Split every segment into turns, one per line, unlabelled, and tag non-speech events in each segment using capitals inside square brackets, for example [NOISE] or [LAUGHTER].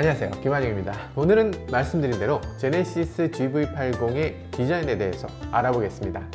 안녕하세요. 김한영입니다. 오늘은 말씀드린 대로 제네시스 GV80의 디자인에 대해서 알아보겠습니다.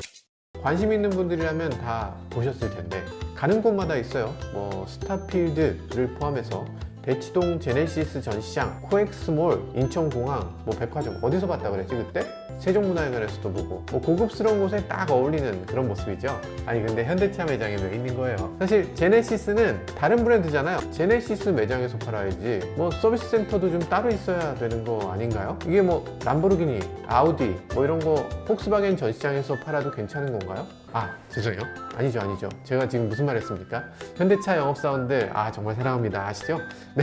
관심 있는 분들이라면 다 보셨을 텐데 가는 곳마다 있어요. 뭐 스타필드를 포함해서 대치동 제네시스 전시장, 코엑스몰, 인천공항, 뭐 백화점 어디서 봤다 그랬지 그때? 세종문화회관에서도 보고 뭐 고급스러운 곳에 딱 어울리는 그런 모습이죠 아니 근데 현대차 매장에 왜 있는 거예요 사실 제네시스는 다른 브랜드잖아요 제네시스 매장에서 팔아야지 뭐 서비스 센터도 좀 따로 있어야 되는 거 아닌가요? 이게 뭐 람보르기니, 아우디 뭐 이런 거 폭스바겐 전시장에서 팔아도 괜찮은 건가요? 아 죄송해요 아니죠 아니죠 제가 지금 무슨 말 했습니까 현대차 영업사원들 아 정말 사랑합니다 아시죠? [LAUGHS]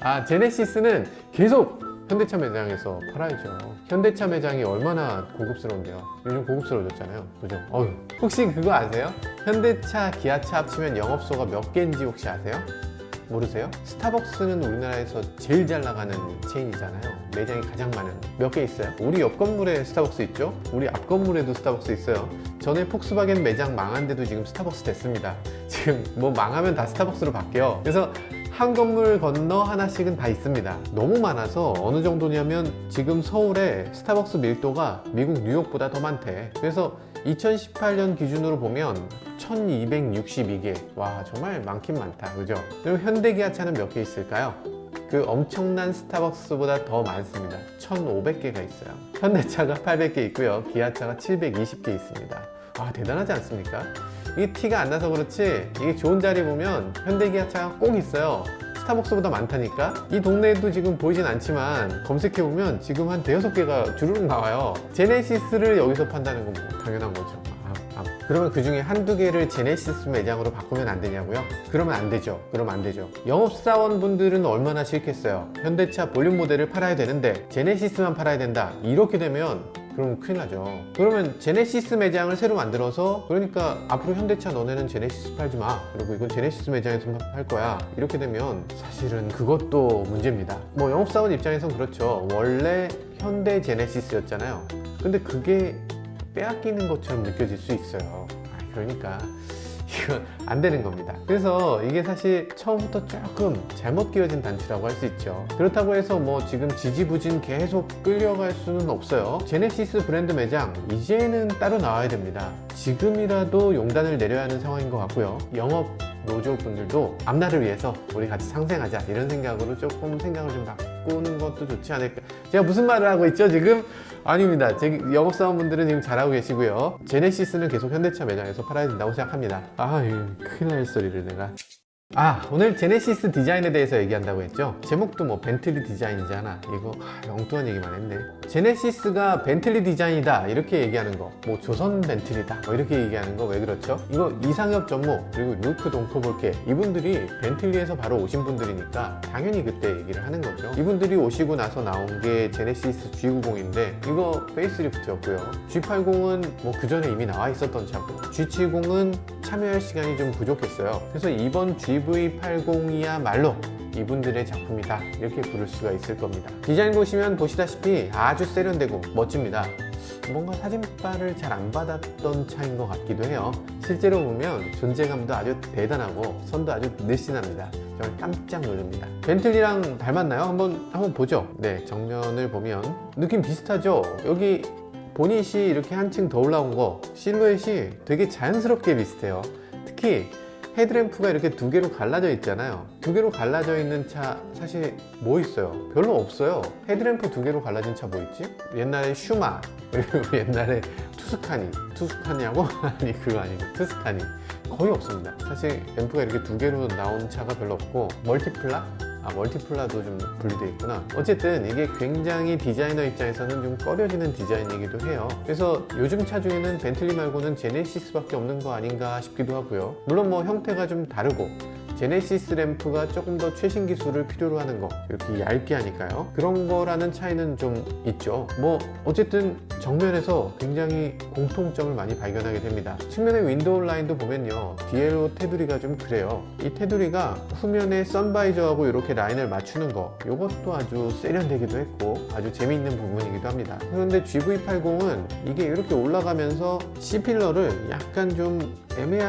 네아 제네시스는 계속 현대차 매장에서 팔아야죠. 현대차 매장이 얼마나 고급스러운데요. 요즘 고급스러워졌잖아요. 그죠? 어휴. 혹시 그거 아세요? 현대차, 기아차 합치면 영업소가 몇 개인지 혹시 아세요? 모르세요? 스타벅스는 우리나라에서 제일 잘 나가는 체인이잖아요. 매장이 가장 많은. 몇 개 있어요? 우리 옆 건물에 스타벅스 있죠? 우리 앞 건물에도 스타벅스 있어요. 전에 폭스바겐 매장 망한 데도 지금 스타벅스 됐습니다. [LAUGHS] 지금 뭐 망하면 다 스타벅스로 바뀌어. 그래서 한 건물 건너 하나씩은 다 있습니다. 너무 많아서 어느 정도냐면 지금 서울에 스타벅스 밀도가 미국 뉴욕보다 더 많대. 그래서 2018년 기준으로 보면 1262개. 와, 정말 많긴 많다. 그죠? 그리고 현대 기아차는 몇 개 있을까요? 그 엄청난 스타벅스보다 더 많습니다. 1,500개가 있어요. 현대차가 800개 있고요. 기아차가 720개 있습니다. 아, 대단하지 않습니까? 이게 티가 안 나서 그렇지 이게 좋은 자리 보면 현대기아차가 꼭 있어요 스타벅스보다 많다니까? 이 동네에도 지금 보이진 않지만 검색해보면 지금 한 대여섯 개가 주르륵 나와요. 제네시스를 여기서 판다는 건 뭐 당연한 거죠. 아, 아. 그러면 그 중에 한두 개를 제네시스 매장으로 바꾸면 안 되냐고요? 그러면 안 되죠. 그러면 안 되죠. 영업사원 분들은 얼마나 싫겠어요? 현대차 볼륨 모델을 팔아야 되는데 제네시스만 팔아야 된다. 이렇게 되면 그럼 큰일 나죠. 그러면 제네시스 매장을 새로 만들어서 그러니까 앞으로 현대차 너네는 제네시스 팔지 마. 그리고 이건 제네시스 매장에서 팔 거야. 이렇게 되면 사실은 그것도 문제입니다. 뭐 영업사원 입장에선 그렇죠. 원래 현대 제네시스였잖아요. 근데 그게 빼앗기는 것처럼 느껴질 수 있어요. 아, 그러니까 이건 안 되는 겁니다. 그래서 이게 사실 처음부터 조금 잘못 끼워진 단추라고 할 수 있죠. 그렇다고 해서 뭐 지금 지지부진 계속 끌려갈 수는 없어요. 제네시스 브랜드 매장 이제는 따로 나와야 됩니다. 지금이라도 용단을 내려야 하는 상황인 것 같고요. 영업 노조분들도 앞날을 위해서 우리 같이 상생하자 이런 생각으로 조금 생각을 좀 바꾸는 것도 좋지 않을까. 제가 무슨 말을 하고 있죠 지금? 아닙니다. 제 영업사원분들은 지금 잘하고 계시고요. 제네시스는 계속 현대차 매장에서 팔아야 된다고 생각합니다. 아, 이 큰일 날 소리를 내가. 아, 오늘 제네시스 디자인에 대해서 얘기한다고 했죠? 제목도 뭐 벤틀리 디자인이잖아. 이거 하, 엉뚱한 얘기만 했네. 제네시스가 벤틀리 디자인이다. 이렇게 얘기하는 거. 뭐 조선 벤틀리다. 뭐 이렇게 얘기하는 거 왜 그렇죠? 이거 이상엽 전무 그리고 루크 동커볼케 이분들이 벤틀리에서 바로 오신 분들이니까 당연히 그때 얘기를 하는 거죠. 이분들이 오시고 나서 나온 게 제네시스 G90인데 이거 페이스리프트였고요. G80은 뭐 그 전에 이미 나와 있었던 차고 G70은 참여할 시간이 좀 부족했어요. 그래서 이번 GV80이야말로 이분들의 작품이다 이렇게 부를 수가 있을 겁니다. 디자인 보시면 보시다시피 아주 세련되고 멋집니다. 뭔가 사진빨을 잘 안 받았던 차인 것 같기도 해요. 실제로 보면 존재감도 아주 대단하고 선도 아주 늘씬합니다. 정말 깜짝 놀랍니다. 벤틀리랑 닮았나요? 한번 한번 보죠. 네 정면을 보면 느낌 비슷하죠? 여기 보닛이 이렇게 한층 더 올라온 거 실루엣이 되게 자연스럽게 비슷해요 특히 헤드램프가 이렇게 두 개로 갈라져 있잖아요. 두 개로 갈라져 있는 차 사실 뭐 있어요? 별로 없어요. 헤드램프 두 개로 갈라진 차 뭐 있지? 옛날에 슈마 그리고 [LAUGHS] 옛날에 투스카니 투스카니하고 [LAUGHS] 아니 그거 아니고 투스카니 거의 없습니다. 사실 램프가 이렇게 두 개로 나온 차가 별로 없고 멀티플라 아 멀티플라도 좀 분리되어 있구나. 어쨌든 이게 굉장히 디자이너 입장에서는 좀 꺼려지는 디자인이기도 해요. 그래서 요즘 차 중에는 벤틀리 말고는 제네시스밖에 없는 거 아닌가 싶기도 하고요. 물론 뭐 형태가 좀 다르고 제네시스 램프가 조금 더 최신 기술을 필요로 하는 거 이렇게 얇게 하니까요. 그런 거라는 차이는 좀 있죠. 뭐 어쨌든 정면에서 굉장히 공통점을 많이 발견하게 됩니다. 측면의 윈도우 라인도 보면요. 디엘로 테두리가 좀 그래요. 이 테두리가 후면에 선바이저하고 이렇게 라인을 맞추는 거 이것도 아주 세련되기도 했고 아주 재미있는 부분이기도 합니다. 그런데 GV80은 이게 이렇게 올라가면서 C필러를 약간 좀 애매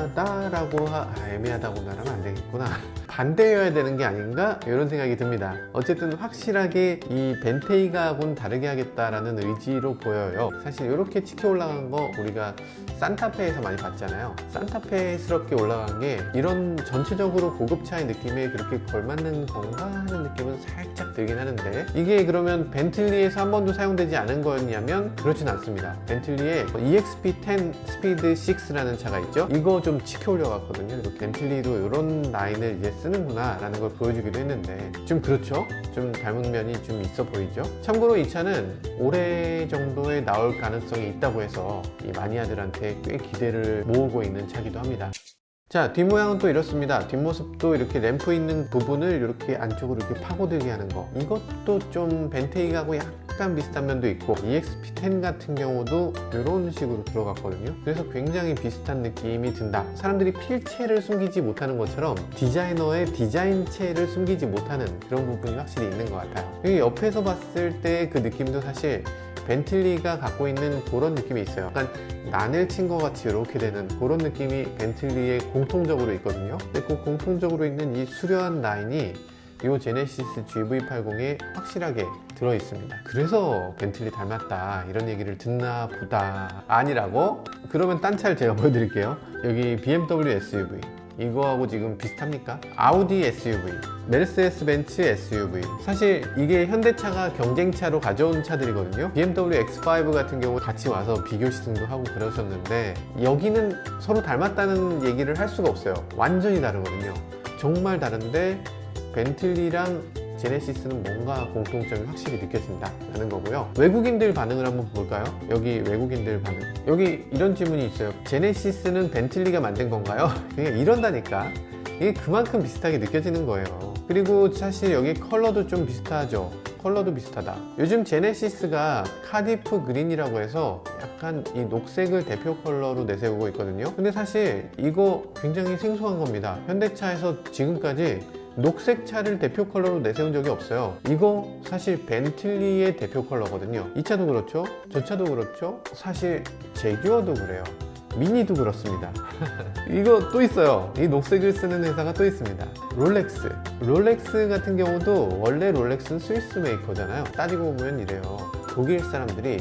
하다라고 하... 아, 애매하다고 말하면 안 되겠구나 반대여야 되는 게 아닌가 이런 생각이 듭니다. 어쨌든 확실하게 이 벤테이가하고는 다르게 하겠다라는 의지로 보여요. 사실 이렇게 치켜 올라간 거 우리가 산타페에서 많이 봤잖아요. 산타페스럽게 올라간 게 이런 전체적으로 고급차의 느낌에 그렇게 걸맞는 건가 하는 느낌은 살짝 들긴 하는데 이게 그러면 벤틀리에서 한 번도 사용되지 않은 거였냐면 그렇진 않습니다. 벤틀리에 EXP10 스피드 6라는 차가 있죠. 이거 좀 치켜 올려갔거든요. 벤틀리도 이런 라인을 이제 쓰는구나 라는 걸 보여주기도 했는데 좀 그렇죠? 좀 닮은 면이 좀 있어 보이죠? 참고로 이 차는 올해 정도에 나올 가능성이 있다고 해서 이 마니아들한테 꽤 기대를 모으고 있는 차기도 합니다. 자, 뒷모양은 또 이렇습니다. 뒷모습도 이렇게 램프 있는 부분을 이렇게 안쪽으로 이렇게 파고들게 하는 거. 이것도 좀 벤테이하고 약간 비슷한 면도 있고, EXP10 같은 경우도 이런 식으로 들어갔거든요. 그래서 굉장히 비슷한 느낌이 든다. 사람들이 필체를 숨기지 못하는 것처럼 디자이너의 디자인체를 숨기지 못하는 그런 부분이 확실히 있는 것 같아요. 여기 옆에서 봤을 때 그 느낌도 사실 벤틀리가 갖고 있는 그런 느낌이 있어요. 약간 난을 친 것 같이 이렇게 되는 그런 느낌이 벤틀리에 공통적으로 있거든요. 근데 그 공통적으로 있는 이 수려한 라인이 이 제네시스 GV80에 확실하게 들어 있습니다. 그래서 벤틀리 닮았다 이런 얘기를 듣나 보다 아니라고? 그러면 딴 차를 제가 보여드릴게요. 여기 BMW SUV 이거하고 지금 비슷합니까? 아우디 SUV, 메르세데스 벤츠 SUV. 사실 이게 현대차가 경쟁차로 가져온 차들이거든요. BMW X5 같은 경우 같이 와서 비교 시승도 하고 그러셨는데 여기는 서로 닮았다는 얘기를 할 수가 없어요. 완전히 다르거든요. 정말 다른데 벤틀리랑 제네시스는 뭔가 공통점이 확실히 느껴진다라는 거고요. 외국인들 반응을 한번 볼까요? 여기 외국인들 반응. 여기 이런 질문이 있어요. 제네시스는 벤틀리가 만든 건가요? [LAUGHS] 그냥 이런다니까. 이게 그만큼 비슷하게 느껴지는 거예요. 그리고 사실 여기 컬러도 좀 비슷하죠. 컬러도 비슷하다. 요즘 제네시스가 카디프 그린이라고 해서 약간 이 녹색을 대표 컬러로 내세우고 있거든요. 근데 사실 이거 굉장히 생소한 겁니다. 현대차에서 지금까지 녹색 차를 대표 컬러로 내세운 적이 없어요. 이거 사실 벤틀리의 대표 컬러거든요. 이 차도 그렇죠. 저 차도 그렇죠. 사실 제규어도 그래요. 미니도 그렇습니다. [LAUGHS] 이거 또 있어요. 이 녹색을 쓰는 회사가 또 있습니다. 롤렉스. 롤렉스 같은 경우도 원래 롤렉스는 스위스 메이커잖아요. 따지고 보면 이래요. 독일 사람들이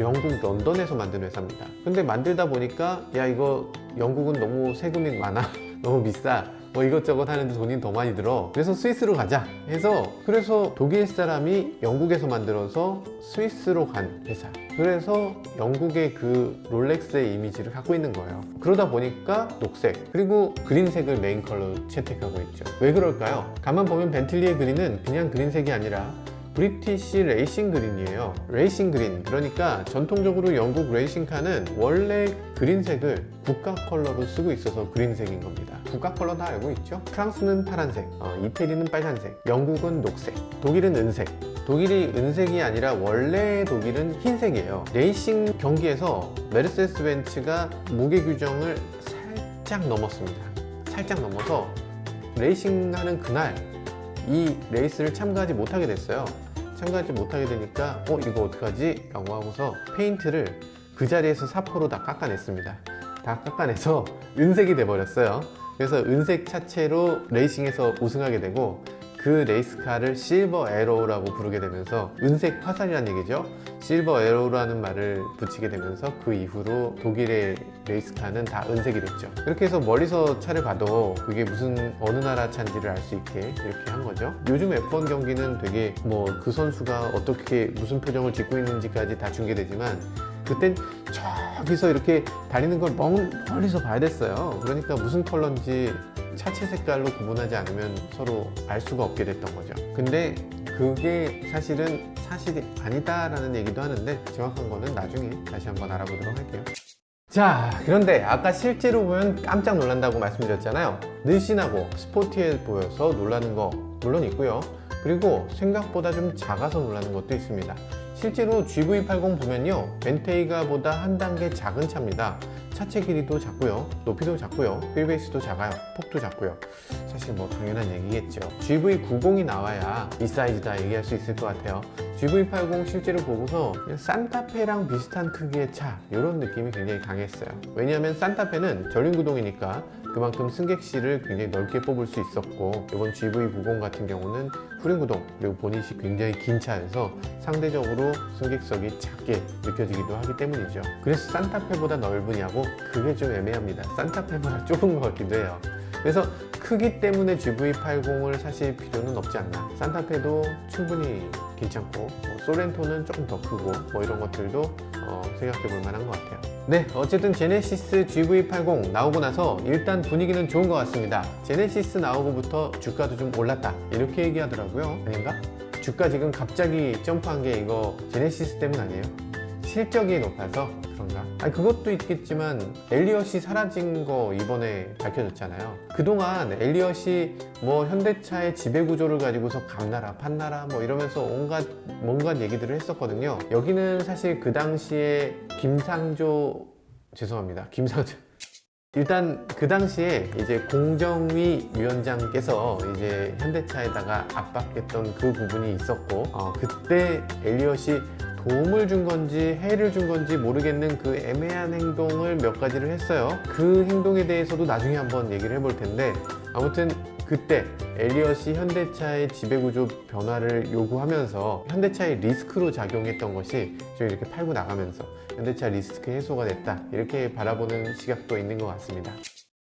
영국 런던에서 만든 회사입니다. 근데 만들다 보니까 야 이거 영국은 너무 세금이 많아. [LAUGHS] 너무 비싸. 뭐 이것저것 하는데 돈이 더 많이 들어. 그래서 스위스로 가자 해서 그래서 독일 사람이 영국에서 만들어서 스위스로 간 회사. 그래서 영국의 그 롤렉스의 이미지를 갖고 있는 거예요. 그러다 보니까 녹색 그리고 그린색을 메인 컬러로 채택하고 있죠. 왜 그럴까요? 가만 보면 벤틀리의 그린은 그냥 그린색이 아니라 브리티시 레이싱 그린이에요. 레이싱 그린. 그러니까 전통적으로 영국 레이싱카는 원래 그린색을 국가 컬러로 쓰고 있어서 그린색인 겁니다. 국가 컬러 다 알고 있죠? 프랑스는 파란색, 어, 이태리는 빨간색, 영국은 녹색, 독일은 은색. 독일이 은색이 아니라 원래 독일은 흰색이에요. 레이싱 경기에서 메르세데스 벤츠가 무게 규정을 살짝 넘었습니다. 살짝 넘어서 레이싱하는 그날 이 레이스를 참가하지 못하게 됐어요. 참가하지 못하게 되니까 어 이거 어떡하지? 라고 하고서 페인트를 그 자리에서 사포로 다 깎아냈습니다. 다 깎아내서 [LAUGHS] 은색이 돼버렸어요. 그래서 은색 차체로 레이싱에서 우승하게 되고 그 레이스카를 실버 에로우라고 부르게 되면서 은색 화살이라는 얘기죠. 실버 에로우라는 말을 붙이게 되면서 그 이후로 독일의 레이스카는 다 은색이 됐죠. 이렇게 해서 멀리서 차를 봐도 그게 무슨 어느 나라 차인지를 알 수 있게 이렇게 한 거죠. 요즘 F1 경기는 되게 뭐 그 선수가 어떻게 무슨 표정을 짓고 있는지까지 다 중계되지만 그땐 저기서 이렇게 달리는 걸 먼 멀리서 봐야 됐어요. 그러니까 무슨 컬러인지 차체 색깔로 구분하지 않으면 서로 알 수가 없게 됐던 거죠. 근데 그게 사실은 사실이 아니다라는 얘기도 하는데 정확한 거는 나중에 다시 한번 알아보도록 할게요. 자, 그런데 아까 실제로 보면 깜짝 놀란다고 말씀드렸잖아요. 늘씬하고 스포티해 보여서 놀라는 거 물론 있고요. 그리고 생각보다 좀 작아서 놀라는 것도 있습니다. 실제로 GV80 보면요. 벤테이가보다 한 단계 작은 차입니다. 차체 길이도 작고요. 높이도 작고요. 휠베이스도 작아요. 폭도 작고요. 사실 뭐 당연한 얘기겠죠. GV90이 나와야 이 사이즈다 얘기할 수 있을 것 같아요. GV80 실제로 보고서 산타페랑 비슷한 크기의 차 이런 느낌이 굉장히 강했어요. 왜냐하면 산타페는 전륜구동이니까 그만큼 승객실을 굉장히 넓게 뽑을 수 있었고 이번 GV90 같은 경우는 후륜구동 그리고 보닛이 굉장히 긴 차여서 상대적으로 승객석이 작게 느껴지기도 하기 때문이죠. 그래서 산타페보다 넓으냐고 그게 좀 애매합니다. 산타페보다 [LAUGHS] 좁은 것 같기도 해요. 그래서 크기 때문에 GV80을 사실 필요는 없지 않나. 산타페도 충분히 괜찮고 뭐 소렌토는 조금 더 크고 뭐 이런 것들도 어, 생각해 볼 만한 것 같아요. 네, 어쨌든 제네시스 GV80 나오고 나서 일단 분위기는 좋은 것 같습니다. 제네시스 나오고부터 주가도 좀 올랐다 이렇게 얘기하더라고요. 아닌가? 주가 지금 갑자기 점프한 게 이거 제네시스 때문 아니에요? 실적이 높아서 그런가? 아니 그것도 있겠지만 엘리엇이 사라진 거 이번에 밝혀졌잖아요. 그동안 엘리엇이 뭐 현대차의 지배 구조를 가지고서 감나라 판나라 뭐 이러면서 온갖 뭔가 얘기들을 했었거든요. 여기는 사실 그 당시에 김상조 죄송합니다. 김상조 일단 그 당시에 이제 공정위 위원장께서 이제 현대차에다가 압박했던 그 부분이 있었고 어, 그때 엘리엇이 도움을 준 건지 해를 준 건지 모르겠는 그 애매한 행동을 몇 가지를 했어요. 그 행동에 대해서도 나중에 한번 얘기를 해볼 텐데 아무튼 그때 엘리엇이 현대차의 지배구조 변화를 요구하면서 현대차의 리스크로 작용했던 것이 지금 이렇게 팔고 나가면서 현대차 리스크 해소가 됐다 이렇게 바라보는 시각도 있는 것 같습니다.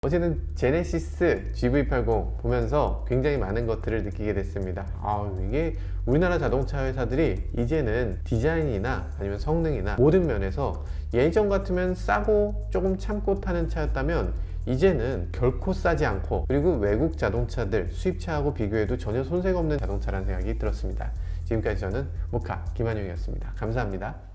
어제는 제네시스 GV80 보면서 굉장히 많은 것들을 느끼게 됐습니다. 아, 이게 우리나라 자동차 회사들이 이제는 디자인이나 아니면 성능이나 모든 면에서 예전 같으면 싸고 조금 참고 타는 차였다면 이제는 결코 싸지 않고 그리고 외국 자동차들 수입차하고 비교해도 전혀 손색 없는 자동차라는 생각이 들었습니다. 지금까지 저는 모카 김한용이었습니다. 감사합니다.